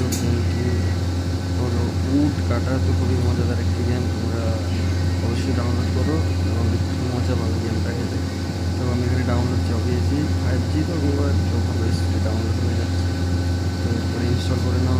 Episode গেমটি হলো উট কাটা তো খুবই মজাদার একটি গেম তোমরা অবশ্যই ডাউনলোড করো এবং খুব মজা পাবে গেমটা খেতে। তো আমি এখানে ডাউনলোড চাপিয়েছি ফাইভ জি তো ওগুলো যখন ডাউনলোড হয়ে যাচ্ছে, তো এরপরে ইনস্টল করে নাও।